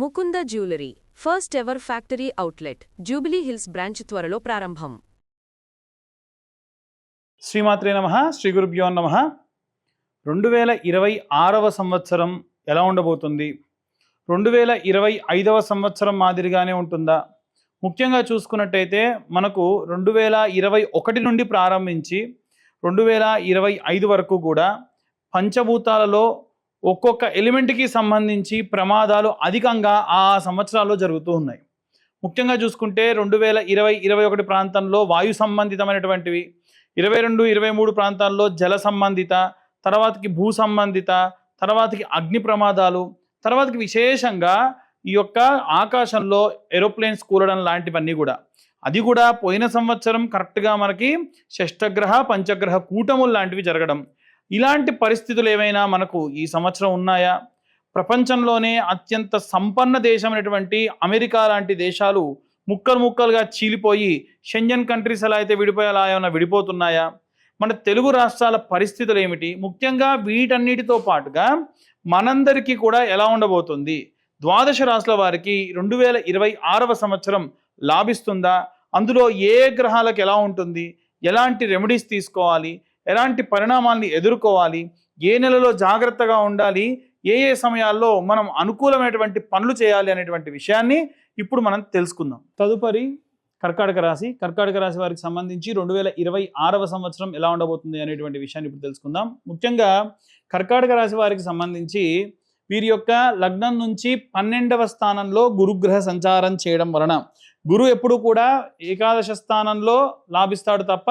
Mukunda jewellery first ever factory outlet Jubilee Hills branch త్వరలో ప్రారంభం. శ్రీమాత్రే నమ శ్రీ గురుభ్యో నమ. రెండు వేల ఇరవై ఆరవ సంవత్సరం ఎలా ఉండబోతుంది? రెండు వేల ఇరవై ఐదవ సంవత్సరం మాదిరిగానే ఉంటుందా? ముఖ్యంగా చూసుకున్నట్టయితే మనకు రెండు వేల ఇరవై ఒకటి నుండి ప్రారంభించి రెండు వేల ఇరవై ఐదు వరకు కూడా పంచభూతాలలో ఒక్కొక్క ఎలిమెంట్కి సంబంధించి ప్రమాదాలు అధికంగా ఆ సంవత్సరాల్లో జరుగుతూ ఉన్నాయి. ముఖ్యంగా చూసుకుంటే రెండు వేల ఇరవై ఇరవై ఒకటి ప్రాంతంలో వాయు సంబంధితమైనటువంటివి ఇరవై రెండు ఇరవై మూడు ప్రాంతాల్లో జల సంబంధిత తర్వాతకి భూ సంబంధిత తర్వాతకి అగ్ని ప్రమాదాలు తర్వాతకి విశేషంగా ఈ యొక్క ఆకాశంలో ఏరోప్లేన్స్ కూలడం లాంటివన్నీ కూడా. అది కూడా పోయిన సంవత్సరం కరెక్ట్గా మనకి షష్టగ్రహ పంచగ్రహ కూటములు లాంటివి జరగడం. ఇలాంటి పరిస్థితులు ఏమైనా మనకు ఈ సంవత్సరం ఉన్నాయా? ప్రపంచంలోనే అత్యంత సంపన్న దేశమైనటువంటి అమెరికా లాంటి దేశాలు ముక్కలు ముక్కలుగా చీలిపోయి షెంజన్ కంట్రీస్ ఎలా అయితే విడిపోయేలా ఏమైనా విడిపోతున్నాయా? మన తెలుగు రాష్ట్రాల పరిస్థితులు ఏమిటి? ముఖ్యంగా వీటన్నిటితో పాటుగా మనందరికీ కూడా ఎలా ఉండబోతుంది? ద్వాదశ రాశుల వారికి రెండు వేల ఇరవై ఆరవ సంవత్సరం లాభిస్తుందా? అందులో ఏ గ్రహాలకు ఎలా ఉంటుంది? ఎలాంటి రెమెడీస్ తీసుకోవాలి? ఎలాంటి పరిణామాల్ని ఎదుర్కోవాలి? ఏ నెలలో జాగ్రత్తగా ఉండాలి? ఏ ఏ సమయాల్లో మనం అనుకూలమైనటువంటి పనులు చేయాలి అనేటువంటి విషయాన్ని ఇప్పుడు మనం తెలుసుకుందాం. తదుపరి కర్కాటక రాశి. కర్కాటక రాశి వారికి సంబంధించి రెండు వేల ఇరవై ఆరవ సంవత్సరం ఎలా ఉండబోతుంది అనేటువంటి విషయాన్ని ఇప్పుడు తెలుసుకుందాం. ముఖ్యంగా కర్కాటక రాశి వారికి సంబంధించి వీరి యొక్క లగ్నం నుంచి పన్నెండవ స్థానంలో గురుగ్రహ సంచారం చేయడం వలన గురు ఎప్పుడు కూడా ఏకాదశ స్థానంలో లాభిస్తాడు తప్ప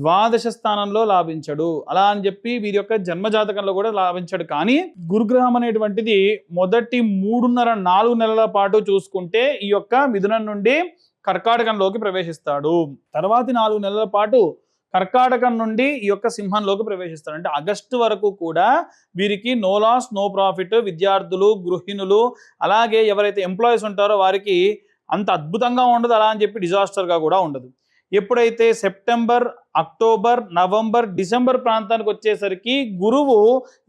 ద్వాదశ స్థానంలో లాభించడు. అలా అని చెప్పి వీరి యొక్క జన్మజాతకంలో కూడా లాభించడు. కానీ గురుగ్రహం అనేటువంటిది మొదటి మూడున్నర నాలుగు నెలల పాటు చూసుకుంటే ఈ యొక్క మిథునం నుండి కర్కాటకంలోకి ప్రవేశిస్తాడు. తర్వాతి నాలుగు నెలల పాటు కర్కాటకం నుండి ఈ యొక్క సింహంలోకి ప్రవేశిస్తాడు. అంటే ఆగస్టు వరకు కూడా వీరికి నో లాస్ నో ప్రాఫిట్ విద్యార్థులు గృహిణులు అలాగే ఎవరైతే ఎంప్లాయీస్ ఉంటారో వారికి అంత అద్భుతంగా ఉండదు. అలా అని చెప్పి డిజాస్టర్గా కూడా ఉండదు. ఎప్పుడైతే సెప్టెంబర్ అక్టోబర్ నవంబర్ డిసెంబర్ ప్రాంతానికి వచ్చేసరికి గురువు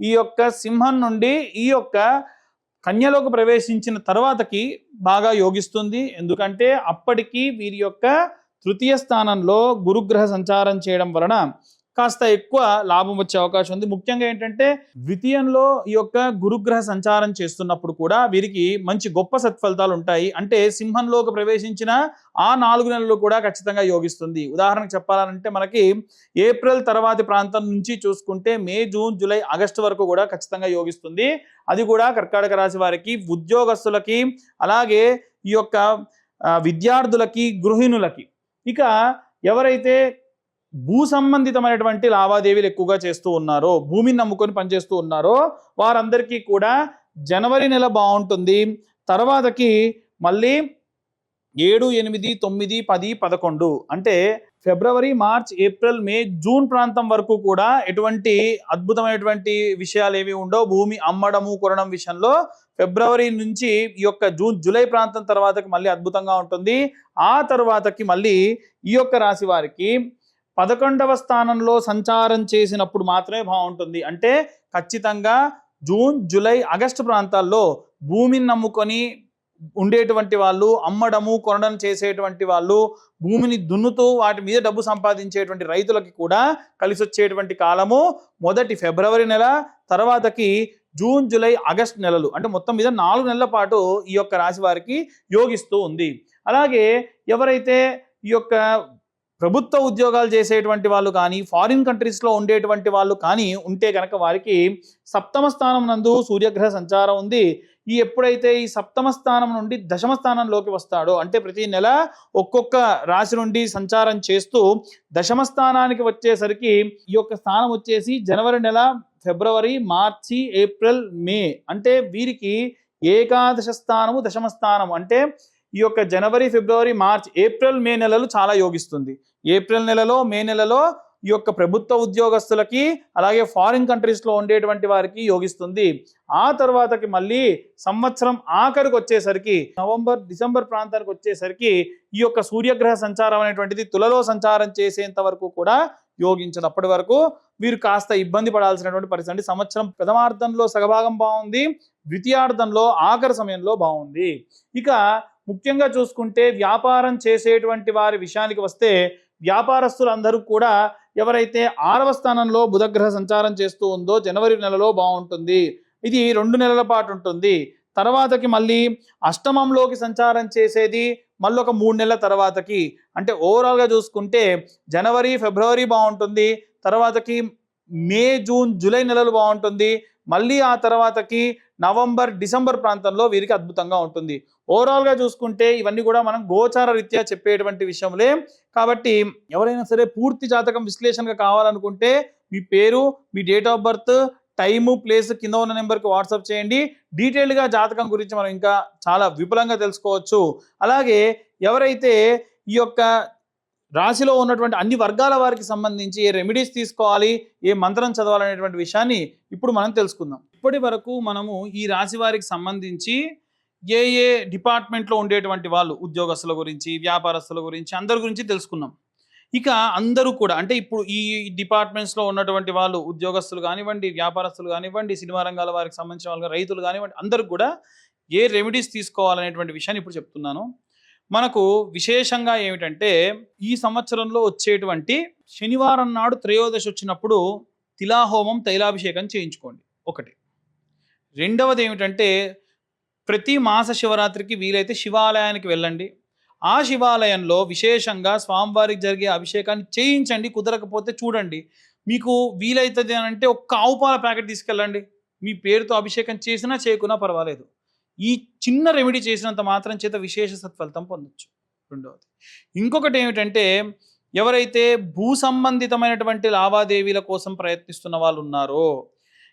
ఈ యొక్క సింహం నుండి ఈ యొక్క కన్యలోకి ప్రవేశించిన తర్వాతకి బాగా యోగిస్తుంది. ఎందుకంటే అప్పటికి వీరి యొక్క తృతీయ స్థానంలో గురుగ్రహ సంచారం చేయడం వలన కాస్త ఎక్కువ లాభం వచ్చే అవకాశం ఉంది. ముఖ్యంగా ఏంటంటే ద్వితీయంలో ఈ యొక్క గురుగ్రహ సంచారం చేస్తున్నప్పుడు కూడా వీరికి మంచి గొప్ప సత్ఫలితాలు ఉంటాయి. అంటే సింహంలోకి ప్రవేశించిన ఆ నాలుగు నెలలు కూడా ఖచ్చితంగా యోగిస్తుంది. ఉదాహరణకు చెప్పాలంటే మనకి ఏప్రిల్ తర్వాతి ప్రాంతం నుంచి చూసుకుంటే మే జూన్ జూలై ఆగస్టు వరకు కూడా ఖచ్చితంగా యోగిస్తుంది. అది కూడా కర్కాటక రాశి వారికి ఉద్యోగస్తులకి అలాగే ఈ యొక్క విద్యార్థులకి గృహిణులకి. ఇక ఎవరైతే భూ సంబంధితమైనటువంటి లావాదేవీలు ఎక్కువగా చేస్తూ ఉన్నారో భూమిని నమ్ముకొని పనిచేస్తూ ఉన్నారో వారందరికీ కూడా జనవరి నెల బాగుంటుంది. తర్వాతకి మళ్ళీ ఏడు ఎనిమిది తొమ్మిది పది పదకొండు అంటే February March April May June ప్రాంతం వరకు కూడా ఎటువంటి అద్భుతమైనటువంటి విషయాలు ఏవి ఉండవు. భూమి అమ్మడము కొనడం విషయంలో ఫిబ్రవరి నుంచి ఈ యొక్క జూన్ జూలై ప్రాంతం తర్వాతకి మళ్ళీ అద్భుతంగా ఉంటుంది. ఆ తర్వాతకి మళ్ళీ ఈ యొక్క రాశి వారికి పదకొండవ స్థానంలో సంచారం చేసినప్పుడు మాత్రమే బాగుంటుంది. అంటే ఖచ్చితంగా జూన్ జూలై ఆగస్టు ప్రాంతాల్లో భూమిని నమ్ముకొని ఉండేటువంటి వాళ్ళు అమ్మడము కొనడం చేసేటువంటి వాళ్ళు భూమిని దున్నుతూ వాటి మీద డబ్బు సంపాదించేటువంటి రైతులకి కూడా కలిసి వచ్చేటువంటి కాలము మొదటి ఫిబ్రవరి నెల తర్వాతకి జూన్ జూలై ఆగస్ట్ నెలలు. అంటే మొత్తం మీద నాలుగు నెలల పాటు ఈ యొక్క రాశి వారికి యోగిస్తూ ఉంది. అలాగే ఎవరైతే ఈ యొక్క ప్రభుత్వ ఉద్యోగాలు చేసేటువంటి వాళ్ళు కానీ ఫారిన్ కంట్రీస్లో ఉండేటువంటి వాళ్ళు కానీ ఉంటే కనుక వారికి సప్తమ స్థానం నందు సూర్యగ్రహ సంచారం ఉంది. ఈ ఎప్పుడైతే ఈ సప్తమ స్థానం నుండి దశమ స్థానంలోకి వస్తాడో అంటే ప్రతి నెల ఒక్కొక్క రాశి నుండి సంచారం చేస్తూ దశమ స్థానానికి వచ్చేసరికి ఈ యొక్క స్థానం వచ్చేసి జనవరి నెల ఫిబ్రవరి మార్చి ఏప్రిల్ మే. అంటే వీరికి ఏకాదశ స్థానము దశమ స్థానం అంటే ఈ యొక్క జనవరి ఫిబ్రవరి మార్చ్ ఏప్రిల్ మే నెలలు చాలా యోగిస్తుంది. ఏప్రిల్ నెలలో మే నెలలో ఈ యొక్క ప్రభుత్వ ఉద్యోగస్తులకి అలాగే ఫారిన్ కంట్రీస్లో ఉండేటువంటి వారికి యోగిస్తుంది. ఆ తర్వాతకి మళ్ళీ సంవత్సరం ఆఖరికి వచ్చేసరికి నవంబర్ డిసెంబర్ ప్రాంతానికి వచ్చేసరికి ఈ యొక్క సూర్యగ్రహ సంచారం అనేటువంటిది తులలో సంచారం చేసేంత వరకు కూడా యోగించదు. అప్పటి వరకు వీరు కాస్త ఇబ్బంది పడాల్సినటువంటి పరిస్థితి అంటే సంవత్సరం ప్రథమార్థంలో సగభాగం బాగుంది. ద్వితీయార్థంలో ఆఖరి సమయంలో బాగుంది. ఇక ముఖ్యంగా చూసుకుంటే వ్యాపారం చేసేటువంటి వారి విషయానికి వస్తే వ్యాపారస్తులందరూ కూడా ఎవరైతే ఆరవ స్థానంలో బుధగ్రహ సంచారం చేస్తూ ఉందో జనవరి నెలలో బాగుంటుంది. ఇది రెండు నెలల పాటు ఉంటుంది. తర్వాతకి మళ్ళీ అష్టమంలోకి సంచారం చేసేది మళ్ళీ ఒక మూడు నెలల తర్వాతకి. అంటే ఓవరాల్గా చూసుకుంటే జనవరి ఫిబ్రవరి బాగుంటుంది. తర్వాతకి మే జూన్ జూలై నెలలు బాగుంటుంది. మళ్ళీ ఆ తర్వాతకి నవంబర్ డిసెంబర్ ప్రాంతంలో వీరికి అద్భుతంగా ఉంటుంది. ఓవరాల్గా చూసుకుంటే ఇవన్నీ కూడా మనం గోచార రీత్యా చెప్పేటువంటి విషయములే కాబట్టి ఎవరైనా సరే పూర్తి జాతకం విశ్లేషణగా కావాలనుకుంటే మీ పేరు మీ date of birth time place కింద ఉన్న నెంబర్కి వాట్సాప్ చేయండి. డీటెయిల్డ్గా జాతకం గురించి మనం ఇంకా చాలా విపులంగా తెలుసుకోవచ్చు. అలాగే ఎవరైతే ఈ యొక్క రాశిలో ఉన్నటువంటి అన్ని వర్గాల వారికి సంబంధించి ఏ రెమెడీస్ తీసుకోవాలి ఏ మంత్రం చదవాలనేటువంటి విషయాన్ని ఇప్పుడు మనం తెలుసుకుందాం. ఇప్పటి వరకు మనము ఈ రాశి వారికి సంబంధించి ఏ ఏ డిపార్ట్మెంట్లో ఉండేటువంటి వాళ్ళు ఉద్యోగస్తుల గురించి వ్యాపారస్తుల గురించి అందరి గురించి తెలుసుకున్నాం. ఇక అందరూ కూడా అంటే ఇప్పుడు ఈ డిపార్ట్మెంట్స్లో ఉన్నటువంటి వాళ్ళు ఉద్యోగస్తులు కానివ్వండి వ్యాపారస్తులు కానివ్వండి సినిమా రంగాల వారికి సంబంధించిన వాళ్ళు రైతులు కానివ్వండి అందరూ కూడా ఏ రెమెడీస్ తీసుకోవాలనేటువంటి విషయాన్ని ఇప్పుడు చెప్తున్నాను. మనకు విశేషంగా ఏమిటంటే ఈ సంవత్సరంలో వచ్చేటువంటి శనివారం నాడు త్రయోదశి వచ్చినప్పుడు తిలాహోమం తైలాభిషేకం చేయించుకోండి. ఒకటి. రెండవది ఏమిటంటే ప్రతి మాస శివరాత్రికి వీలైతే శివాలయానికి వెళ్ళండి. ఆ శివాలయంలో విశేషంగా స్వామివారికి జరిగే అభిషేకాన్ని చేయించండి కుదరకపోతే చూడండి. మీకు వీలైతుంది అని అంటే ఒక్క ఆవు పాల ప్యాకెట్ తీసుకెళ్ళండి. మీ పేరుతో అభిషేకం చేసినా చేయకున్నా పర్వాలేదు. ఈ చిన్న రెమెడీ చేసినంత మాత్రం చేత విశేష సత్ఫలితం పొందొచ్చు. రెండవది. ఇంకొకటి ఏమిటంటే ఎవరైతే భూ సంబంధితమైనటువంటి లావాదేవీల కోసం ప్రయత్నిస్తున్న వాళ్ళు ఉన్నారో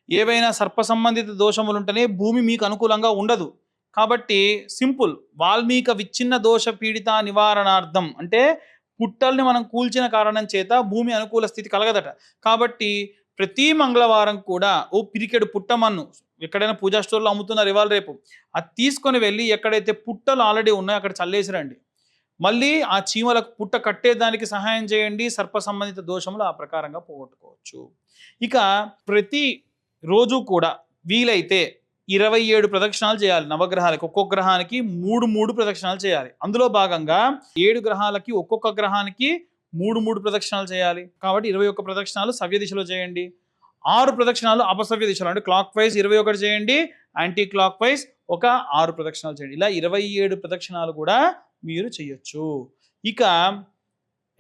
ఏవైనా సర్ప సంబంధిత దోషములు ఉంటేనే భూమి మీకు అనుకూలంగా ఉండదు. కాబట్టి సింపుల్ వాల్మీక విచ్ఛిన్న దోష పీడిత నివారణార్థం అంటే పుట్టల్ని మనం కూల్చిన కారణం చేత భూమి అనుకూల స్థితి కలగదట. కాబట్టి ప్రతి మంగళవారం కూడా ఓ పిరికెడు పుట్టమన్ను ఎక్కడైనా పూజా స్టోర్లో అమ్ముతున్నారు ఇవాళ రేపు అది తీసుకొని వెళ్ళి ఎక్కడైతే పుట్టలు ఆల్రెడీ ఉన్నాయో అక్కడ చల్లేసిరండి. మళ్ళీ ఆ చీమలకు పుట్ట కట్టేదానికి సహాయం చేయండి సర్ప సంబంధిత దోషములు ఆ ప్రకారంగా పోగొట్టుకోవచ్చు. ఇక ప్రతి రోజు కూడా వీలైతే ఇరవై ఏడు ప్రదక్షిణాలు చేయాలి నవగ్రహాలకు. ఒక్కొక్క గ్రహానికి మూడు మూడు ప్రదక్షిణాలు చేయాలి. అందులో భాగంగా ఏడు గ్రహాలకి ఒక్కొక్క గ్రహానికి మూడు మూడు ప్రదక్షిణాలు చేయాలి. కాబట్టి ఇరవై ఒక్క ప్రదక్షిణాలు సవ్య దిశలో చేయండి. ఆరు ప్రదక్షిణాలు అపసవ్య దిశలో అంటే క్లాక్ వైజ్ ఇరవై ఒకటి చేయండి. యాంటీ క్లాక్ వైజ్ ఒక ఆరు ప్రదక్షిణాలు చేయండి. ఇలా ఇరవై ఏడు ప్రదక్షిణాలు కూడా మీరు చేయొచ్చు. ఇక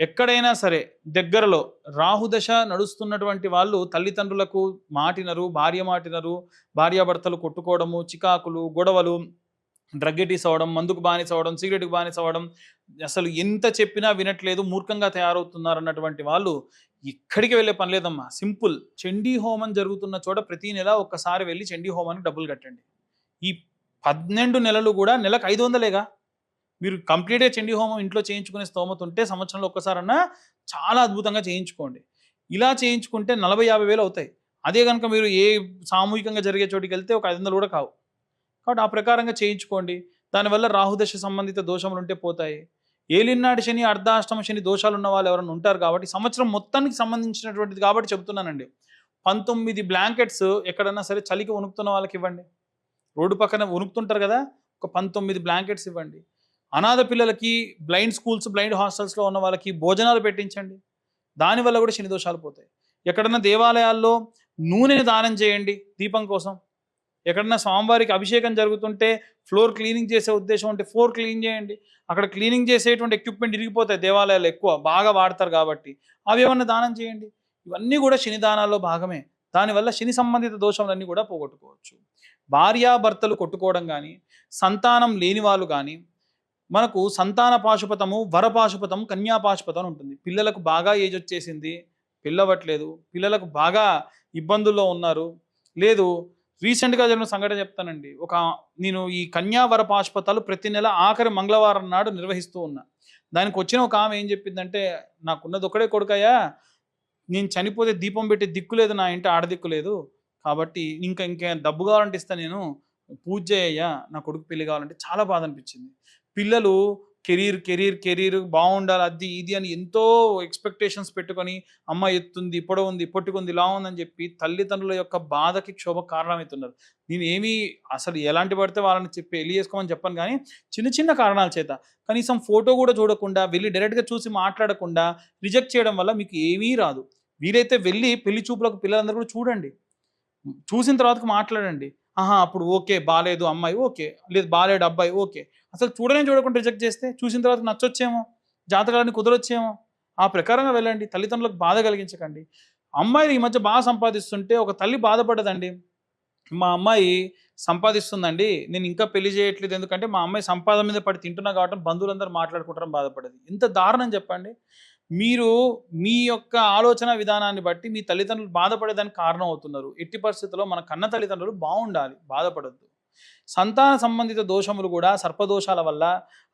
ఎక్కడైనా సరే దగ్గరలో రాహుదశ నడుస్తున్నటువంటి వాళ్ళు తల్లిదండ్రులకు మాటినరు భార్య మాటినరు భార్యాభర్తలు కొట్టుకోవడము చికాకులు గొడవలు డ్రగ్గెటీస్ అవ్వడం మందుకు బానిస అవ్వడం సిగరెట్కి బానిస అవ్వడం అసలు ఎంత చెప్పినా వినట్లేదు మూర్ఖంగా తయారవుతున్నారు అన్నటువంటి వాళ్ళు ఎక్కడికి వెళ్ళే పని లేదమ్మా. సింపుల్. చండీ హోమం జరుగుతున్న చోట ప్రతి నెల ఒక్కసారి వెళ్ళి చండీ హోమానికి డబ్బులు కట్టండి. ఈ పన్నెండు నెలలు కూడా నెలకు ఐదు వందలేగా? మీరు కంప్లీట్గా చండీ హోమం ఇంట్లో చేయించుకునే స్తోమత ఉంటే సంవత్సరంలో ఒక్కసారన్నా చాలా అద్భుతంగా చేయించుకోండి. ఇలా చేయించుకుంటే నలభై యాభై వేలు అవుతాయి. అదే కనుక మీరు ఏ సామూహికంగా జరిగే చోటికి వెళ్తే ఒక ఐదు వందలు కూడా కావు. కాబట్టి ఆ ప్రకారంగా చేయించుకోండి. దానివల్ల రాహుదశ సంబంధిత దోషములు ఉంటే పోతాయి. ఏలినాటి శని అర్ధాష్టమ శని దోషాలు ఉన్న వాళ్ళు ఎవరైనా ఉంటారు కాబట్టి సంవత్సరం మొత్తానికి సంబంధించినటువంటిది కాబట్టి చెప్తున్నానండి పంతొమ్మిది బ్లాంకెట్స్ ఎక్కడన్నా సరే చలికి వణుకుతున్న వాళ్ళకి ఇవ్వండి. రోడ్డు పక్కన ఉనుకుతుంటారు కదా ఒక పంతొమ్మిది బ్లాంకెట్స్ ఇవ్వండి. అనాథ పిల్లలకి బ్లైండ్ స్కూల్స్ బ్లైండ్ హాస్టల్స్లో ఉన్న వాళ్ళకి భోజనాలు పెట్టించండి. దానివల్ల కూడా శని దోషాలు పోతాయి. ఎక్కడన్నా దేవాలయాల్లో నూనెని దానం చేయండి దీపం కోసం. ఎక్కడన్నా స్వామివారికి అభిషేకం జరుగుతుంటే ఫ్లోర్ క్లీనింగ్ చేసే ఉద్దేశం ఉంటే ఫ్లోర్ క్లీన్ చేయండి. అక్కడ క్లీనింగ్ చేసేటువంటి ఎక్విప్మెంట్ ఇరిగిపోతాయి దేవాలయాలు ఎక్కువ బాగా వాడతారు కాబట్టి. అవి ఏమన్నా దానం చేయండి. ఇవన్నీ కూడా శని దానాల్లో భాగమే. దానివల్ల శని సంబంధిత దోషములన్నీ కూడా పోగొట్టుకోవచ్చు. భార్యాభర్తలు కొట్టుకోవడం కానీ సంతానం లేని వాళ్ళు కానీ మనకు సంతాన పాశుపతము వర పాశుపతం కన్యా ఉంటుంది. పిల్లలకు బాగా ఏజ్ వచ్చేసింది పిల్లవట్లేదు పిల్లలకు బాగా ఇబ్బందుల్లో ఉన్నారు. లేదు రీసెంట్గా జరిగిన సంఘటన చెప్తానండి. ఒక నేను ఈ కన్యావర పాశుపతాలు ప్రతి నెల ఆఖరి మంగళవారం నాడు నిర్వహిస్తూ ఉన్నా. దానికి వచ్చిన ఒక ఆమె ఏం చెప్పిందంటే నాకున్నది ఒకడే కొడుకయ్యా నేను చనిపోతే దీపం పెట్టి దిక్కు లేదు నా ఇంటి ఆడదిక్కు లేదు. కాబట్టి ఇంకా ఇంకా డబ్బు కావాలంటే ఇస్తా నేను పూజ అయ్యా నా కొడుకు పెళ్ళి కావాలంటే చాలా బాధ అనిపించింది. పిల్లలు కెరీర్ కెరీర్ కెరీర్ బాగుండాలి అది ఇది అని ఎంతో ఎక్స్పెక్టేషన్స్ పెట్టుకొని అమ్మ ఎత్తుంది ఇప్పుడు ఉంది పొట్టుకుంది ఇలా ఉందని చెప్పి తల్లిదండ్రుల యొక్క బాధకి క్షోభ కారణమవుతున్నారు. నేను ఏమీ అసలు ఎలాంటి పడితే వాళ్ళని చెప్పి వెళ్ళి చేసుకోమని చెప్పను కానీ చిన్న చిన్న కారణాల చేత కనీసం ఫోటో కూడా చూడకుండా వెళ్ళి డైరెక్ట్గా చూసి మాట్లాడకుండా రిజెక్ట్ చేయడం వల్ల మీకు ఏమీ రాదు. వీలైతే వెళ్ళి పెళ్ళి చూపులకు పిల్లలందరూ కూడా చూడండి. చూసిన తర్వాత మాట్లాడండి. ఆహా అప్పుడు ఓకే బాగాలేదు అమ్మాయి ఓకే. లేదు బాగాలేడు అబ్బాయి ఓకే. అసలు చూడనే చూడకుండా రిజెక్ట్ చేస్తే చూసిన తర్వాత నచ్చొచ్చేమో? జాతకాలని కుదరొచ్చేమో? ఆ ప్రకారంగా వెళ్ళండి. తల్లిదండ్రులకు బాధ కలిగించకండి. అమ్మాయిలు ఈ మధ్య బాగా సంపాదిస్తుంటే ఒక తల్లి బాధపడదండి. మా అమ్మాయి సంపాదిస్తుందండి. నేను ఇంకా పెళ్ళి చేయట్లేదు. ఎందుకంటే మా అమ్మాయి సంపాదన మీద పడి తింటున్నా కాబట్టి బంధువులందరూ మాట్లాడుకుంటారని బాధపడదు. ఇంత దారుణం చెప్పండి. మీరు మీ యొక్క ఆలోచన విధానాన్ని బట్టి మీ తల్లిదండ్రులు బాధపడేదానికి కారణం అవుతున్నారు. ఎట్టి పరిస్థితుల్లో మన కన్న తల్లిదండ్రులు బాగుండాలి బాధపడద్దు. సంతాన సంబంధిత దోషములు కూడా సర్పదోషాల వల్ల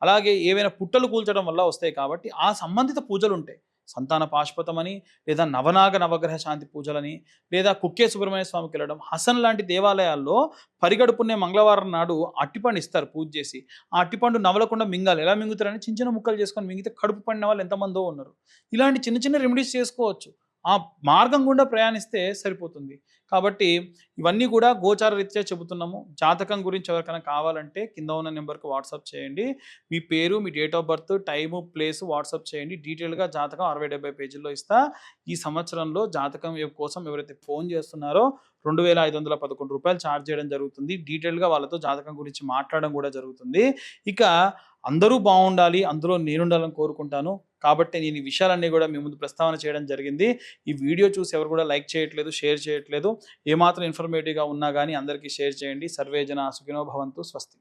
అలాగే ఏవైనా పుట్టలు కూల్చడం వల్ల వస్తాయి కాబట్టి ఆ సంబంధిత పూజలు ఉంటాయి సంతాన పాశ్పతమని లేదా నవనాగ నవగ్రహ శాంతి పూజలని లేదా కుక్కే సుబ్రహ్మణ్య స్వామికి వెళ్ళడం హసన్ లాంటి దేవాలయాల్లో పరిగడుపునే మంగళవారం నాడు అట్టిపండు ఇస్తారు పూజ చేసి. ఆ అట్టిపండు నవలకుండా మింగాలి. ఎలా మింగుతారని చిన్న చిన్న ముక్కలు చేసుకొని మింగితే కడుపు పడిన వాళ్ళు ఎంతమందో ఉన్నారు. ఇలాంటి చిన్న చిన్న రెమెడీస్ చేసుకోవచ్చు. ఆ మార్గం గుండా ప్రయాణిస్తే సరిపోతుంది. కాబట్టి ఇవన్నీ కూడా గోచార రీత్యా చెబుతున్నాము. జాతకం గురించి ఎవరికైనా కావాలంటే కింద ఉన్న నెంబర్కి వాట్సాప్ చేయండి. మీ పేరు మీ date of birth time place WhatsApp చేయండి. డీటెయిల్గా జాతకం అరవై డెబ్బై పేజీల్లో ఇస్తా. ఈ సంవత్సరంలో జాతకం కోసం ఎవరైతే ఫోన్ చేస్తున్నారో రెండు వేల ఐదు వందల పదకొండు రూపాయలు ఛార్జ్ చేయడం జరుగుతుంది. డీటెయిల్గా వాళ్ళతో జాతకం గురించి మాట్లాడడం కూడా జరుగుతుంది. ఇక అందరూ బాగుండాలి అందులో నేనుండాలని కోరుకుంటాను. కాబట్టి నేను ఈ విషయాలన్నీ కూడా మీ ముందు ప్రస్తావన చేయడం జరిగింది. ఈ వీడియో చూసి ఎవరు కూడా లైక్ చేయట్లేదు షేర్ చేయట్లేదు. ఏమాత్రం ఇన్ఫర్మేటివ్గా ఉన్నా కానీ అందరికీ షేర్ చేయండి. సర్వే జన సుఖినో భవంతు స్వస్తి.